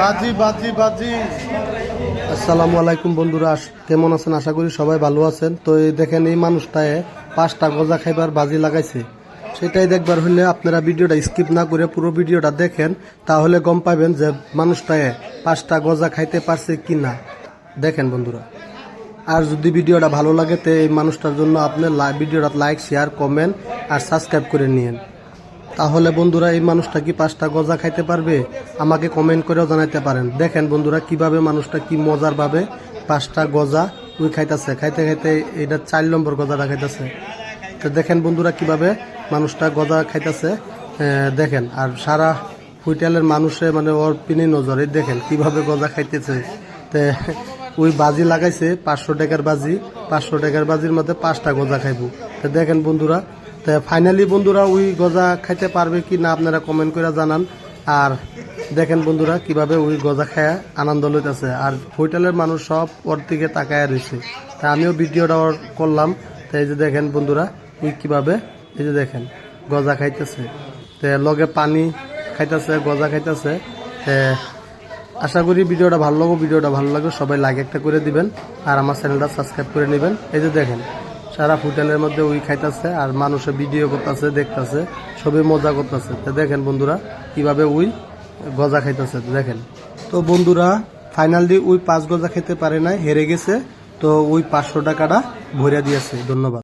বাজি বাজি বাজি। আসসালামু আলাইকুম বন্ধুরা কেমন আছেন? আশা করি সবাই ভালো আছেন। তো এই দেখেন এই মানুষটায় পাঁচটা গজা খাইবার বাজি লাগাইছে। সেটাই দেখবার হলে আপনারা ভিডিওটা স্কিপ না করে পুরো ভিডিওটা দেখেন তাহলে গম পাবেন যে মানুষটায় পাঁচটা গজা খাইতে পারছে কি না দেখেন বন্ধুরা। আর যদি ভিডিওটা ভালো লাগে, তো এই মানুষটার জন্য আপনি ভিডিওটা লাইক শেয়ার কমেন্ট আর সাবস্ক্রাইব করে নিয়েন। তাহলে বন্ধুরা, এই মানুষটা কি পাঁচটা গজা খাইতে পারবে? আমাকে কমেন্ট করেও জানাইতে পারেন। দেখেন বন্ধুরা, কীভাবে মানুষটা কি মজার ভাবে পাঁচটা গজা উই খাইতেছে। খাইতে খাইতে এটা চার নম্বর গজাটা খাইতেছে। তো দেখেন বন্ধুরা, কীভাবে মানুষটা গজা খাইতেছে। দেখেন, আর সারা হুইটেলের মানুষে মানে ওর পিনি নজরে দেখেন কীভাবে গজা খাইতেছে। তে ওই বাজি লাগাইছে, পাঁচশো টাকার বাজি, পাঁচশো টাকার বাজির মধ্যে পাঁচটা গজা খাইবো। তো দেখেন বন্ধুরা, তো ফাইনালি বন্ধুরা ওই গজা খাইতে পারবে কি না আপনারা কমেন্ট করে জানান। আর দেখেন বন্ধুরা, কীভাবে ওই গজা খায়া আনন্দ লইতেছে। আর হোটেলের মানুষ সব ওর দিকে তাকায় রয়েছে তা আমিও ভিডিওটা ওর করলাম। তো এই যে দেখেন বন্ধুরা, ওই কীভাবে, এই যে দেখেন, গজা খাইতেছে। তে লগে পানি খাইতেছে, গজা খাইতেছে। আশা করি ভিডিওটা ভালো লাগবে, ভিডিওটা ভালো লাগবে সবাই লাইক একটা করে দিবেন আর আমার চ্যানেলটা সাবস্ক্রাইব করে নেবেন। এই যে দেখেন, সারা হোটেলের মধ্যে ওই খাইতেছে আর মানুষে ভিডিও করতেছে, দেখতেছে সবই মজা করতেছে। তো দেখেন বন্ধুরা, কীভাবে উই গজা খাইতেছে দেখেন। তো বন্ধুরা ফাইনালি ওই পাঁচ গজা খেতে পারে নাই, হেরে গেছে। তো ওই পাঁচশো টাকাটা ভরে দিয়েছে, ধন্যবাদ।